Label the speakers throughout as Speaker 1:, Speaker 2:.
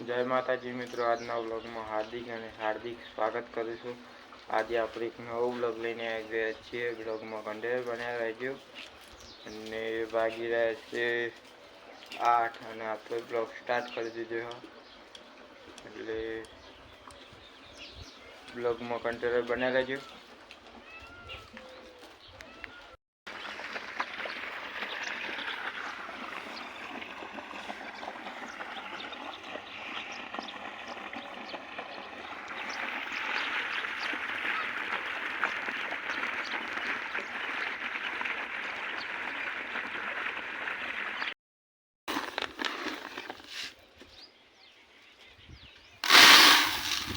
Speaker 1: જય માતાજી મિત્રો, આજના વ્લોગમાં હાર્દિક અને હાર્દિક સ્વાગત કરું છું આજે આપણે એક નવો વ્લોગ લઈને આવી ગયા છીએ. વ્લોગમાં કંડેર બન્યા રહેજો. અને વાગી રહ્યા છે આઠ અને આપણે બ્લોગ સ્ટાર્ટ કરી દીધો એટલે બ્લોગમાં કંટેનર બન્યા રહેજો.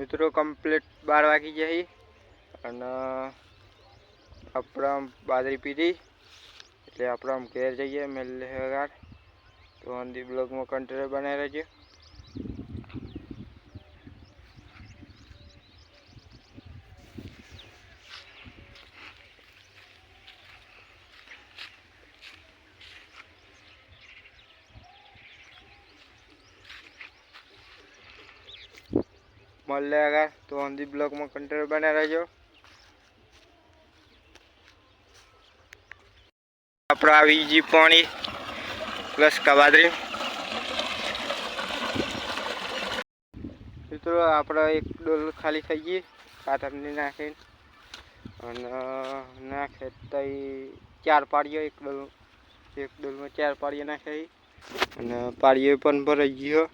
Speaker 1: મિત્રો કમ્પ્લીટ બાર વાગી જાય અને આપણે બાજરી પીધી. એટલે આપણે આમ ઘેર જઈએ, મેલ તો અંદી બ્લોગમાં કન્ટેનર બનાવી રહેજો મળે આગળ. તો અંદી બ્લોગમાં કંટ્રોલ બનાવી રહેજો આપણે આવી જી પાણી. પ્લસ કબાદરી મિત્રો આપણે એક ડોલ ખાલી થઈ ગઈ. કાતરની નાખીને. અને, નાખે તો ચાર પાડીઓ, એક ડોલ, એક ડોલમાં ચાર પાડીઓ નાખે. અને પાડીઓ પણ ભરાઈ ગયો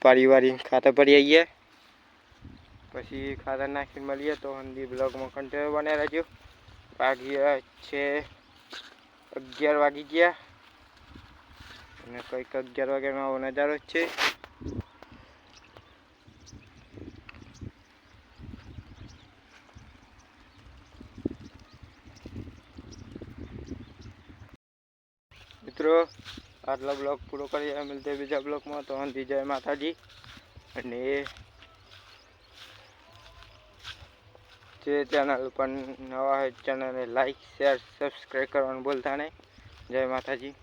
Speaker 1: પાડી ખાતર પડી આવીએ પછી ખાતર નાખીને મળીએ તો હંદી બ્લોગમાં કન્ટિન્યુ બનાવી રહેજો. વાગ્યા છે અગિયાર વાગી ગયા. અને કંઈક અગિયાર વાગ્યાનો આવો નજારો જ છે. મિત્રો આટલો બ્લોગ પૂરો કરીએ મળતે બીજા બ્લોગમાં. તો અંધી જય માતાજી. અને જે ચેનલ પણ નવા હોય ચેનલને લાઈક શેર સબસ્ક્રાઈબ કરવાનું ભૂલતા નહીં. જય માતાજી.